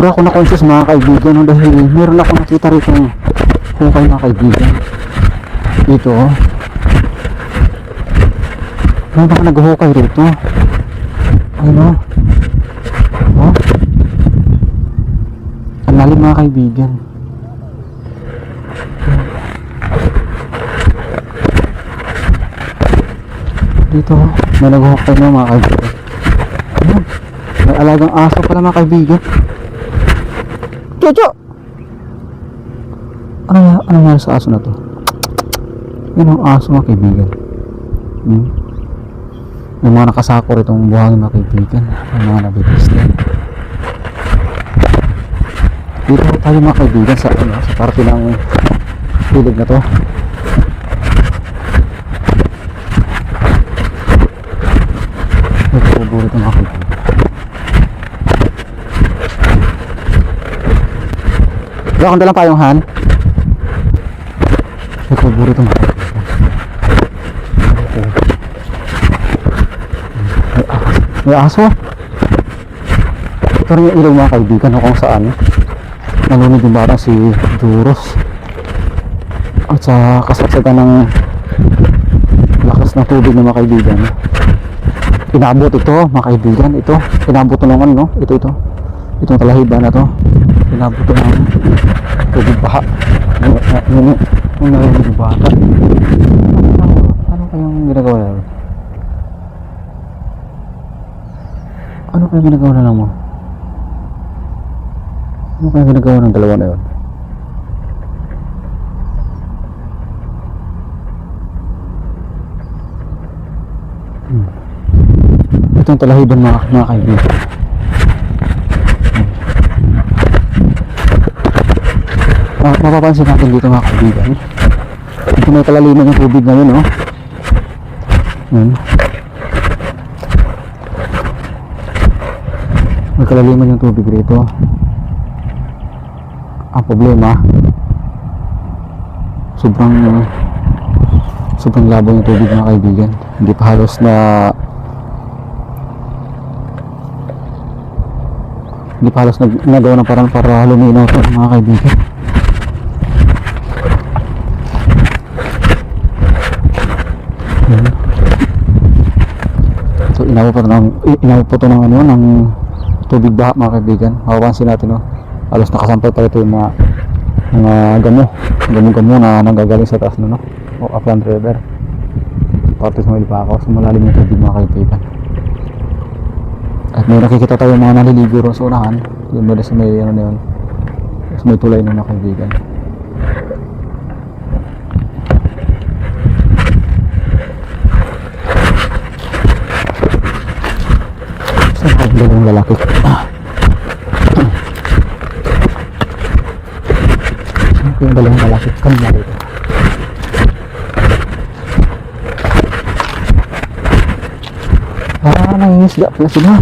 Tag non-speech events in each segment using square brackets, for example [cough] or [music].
sobra ako na conscious mga kaibigan no, dahil meron ako nakita rito hukay mga kaibigan. Dito oh. Meron ako naghuhukay rito? Ayun oh. Oh ang mga kaibigan. Dito oh. May naghuhukay na mga kaibigan. May alagang aso pala mga kaibigan Jojo! Ano na, ano nangyari sa aso na to? Yun ang aso mga kaibigan. Hmm? May mga nakasako rito ang buhangin mga kaibigan. May mga nabibis din. Dito tayo mga kaibigan sa, ano, sa parte ng tulog na to. May tubo rito mga kaibigan. Wala akong dalang payong han. Mga kaibigan. May aso. Ito rin yung ilong mga kaibigan kung saan nalunod yung batang si Duros. At sa kasagsagan ng lakas ng tubig ng mga kaibigan. Inabot ito mga kaibigan. Ito. Inabot naman no. Ito ito. Itong talahiba na to. Inabot ito ng tubig baha. Yung, yung, yung bata. Ano, ano kayang ginagawa nila? Ano kaya ginagawa na lang mo? Ano kaya ginagawa ng dalawa na yun? Hmm. Ito yung talahiban mga, mga kaibigan. Ah, mapapansin natin dito mga kaibigan. Ito may kalaliman ng tubig ngayon, oh. Yan. May kalaliman yung tubig rito. Ang problema, sobrang sobrang labo yung tubig mga kaibigan. Hindi pa halos na hindi pa halos nag, nagawa ng parang para luminaw to mga kaibigan. Inawa pa ng inawa po to ng ano ng tubig baha mga kaibigan. Mapapansin natin no. Halos nakasampay pa ito yung mga mga gamo, gamo-gamo na nanggagaling sa taas no, no? O Upland River. Parte sa Malipakaw, sa malalim yung tubig mga kaibigan. At may nakikita tayo mga naliligo ron sa unahan. Yung ba sa may ano na yun. Sa may tulay na mga kaibigan. Saan ka dalawang lalaki? Ah. Yung lalaki? Kanina dito. Ah, nangingisda pala sila.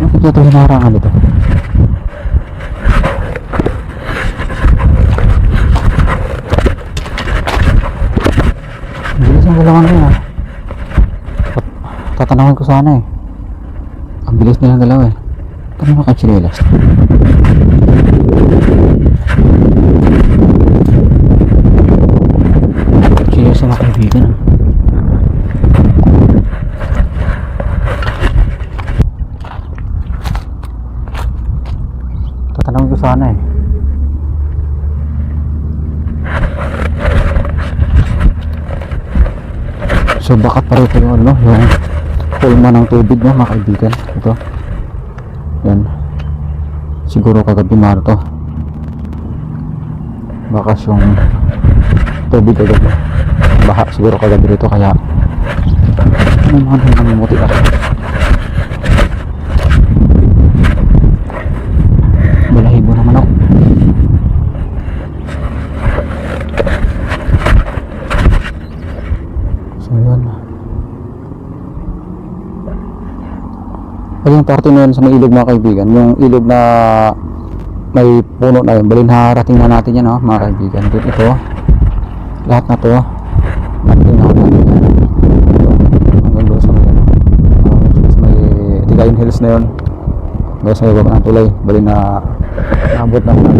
Bakit ito hinarangan dito? Bilis ang dalawa na yun Tatanawin ko sana eh. Ang bilis nilang dalawa eh. Ano mga kachinelas? Chinelas sa mga kaibigan ah. Tatanawin ko sana eh. So baka pareho yung ano, yung pulma ng tubig no, mga kaibigan. Ito. Yan. Siguro kagabi maro to. Bakas yung tubig kagabi. Baha siguro kagabi rito kaya ano mga nang namumuti ah. Balahibo naman ako. So yun. Ay, yung parte na yun sa may ilog mga kaibigan, yung ilog na may puno na yun, balin harating na natin yan oh, mga kaibigan. Dito ito, lahat na to, natin na natin yan. Hanggang doon sa may, uh, sa may Tigayon Hills na yun. hanggang sa ibaba ng tulay. Bali na naabot na natin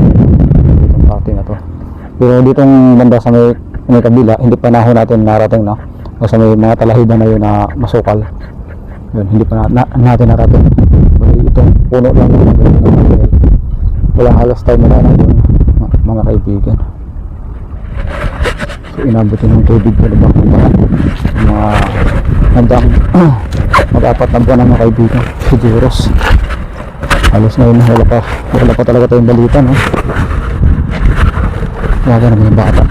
itong party na to. Pero ditong banda sa may, may kabila hindi pa na ho natin narating no? Kasi may mga talahiban na yun na masukal yun hindi pa na, na- natin narating. Bali itong puno lang mga- wala halos tayo na na doon mga kaibigan. So inabot yun ng tubig kumbahan mga hanggang [clears throat] mag-apat na buwan na mga kaibigan si Duros halos ngayon wala pa wala pa talaga tayong balita no? Wala naman yung bata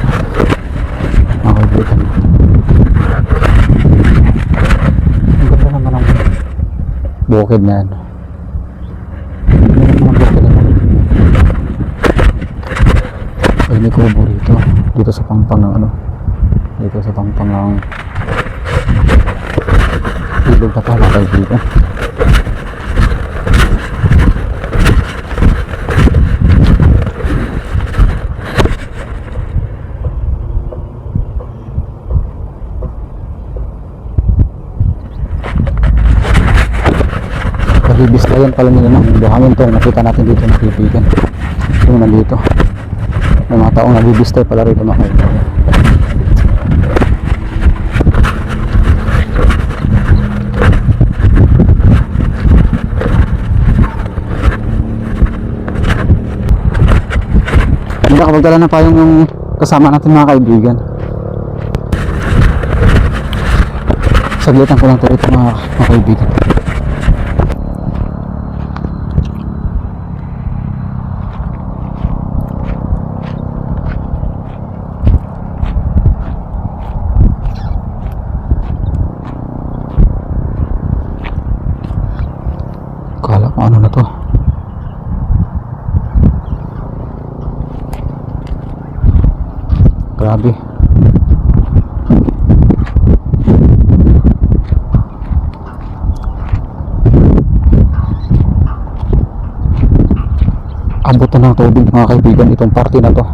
mga kaibigan ang ganda naman ang bukid na yan ay may kubo rito. Dito sa pangpang ng ano. Dito sa pangpang ng ilog na pala kaibigan Kalibistayan pala nila. Ng buhangin to nakita natin dito ng kaibigan. Yung nandito. May mga taong nabibistay pala rito mga kaibigan. Nakapagdala na payong yung kasama natin mga kaibigan. Saglitan ko lang to ito mga, mga kaibigan Kala ko ano na to? Grabe. Abot na ng tubig mga kaibigan itong party na to.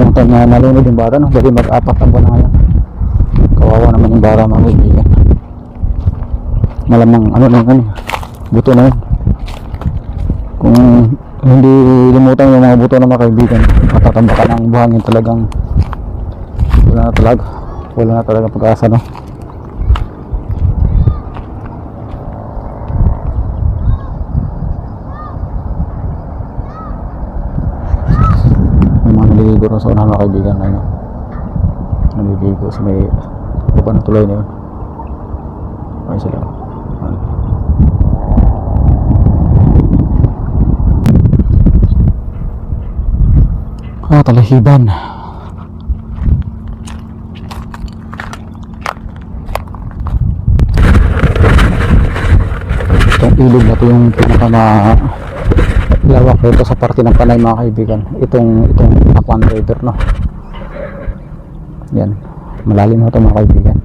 Nung time na nalunod yung bara no? Dali mag-apat ang buwan na ngayon. Kawawa naman yung bara mga kaibigan. Malamang ano na yun Buto na yun. Kung hindi limutan yung mga buto ng mga kaibigan Matatambakan ang buhangin talagang Wala na talaga. Wala na talaga pag-asa no? May mga naliligo rin sa unahan mga kaibigan na yun. Naliligo sa may baba ng tulay na yun. Ay sila Ah talahiban itong ilog na to yung pinaka ma lawak dito sa parte ng Panay mga kaibigan. Itong itong Aquan River no? Yan. Malalim na ito mga kaibigan.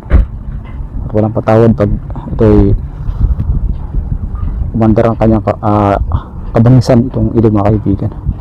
At walang patawad pag ito'y umandar ang kanyang ka, ah, kabangisan itong ilog mga kaibigan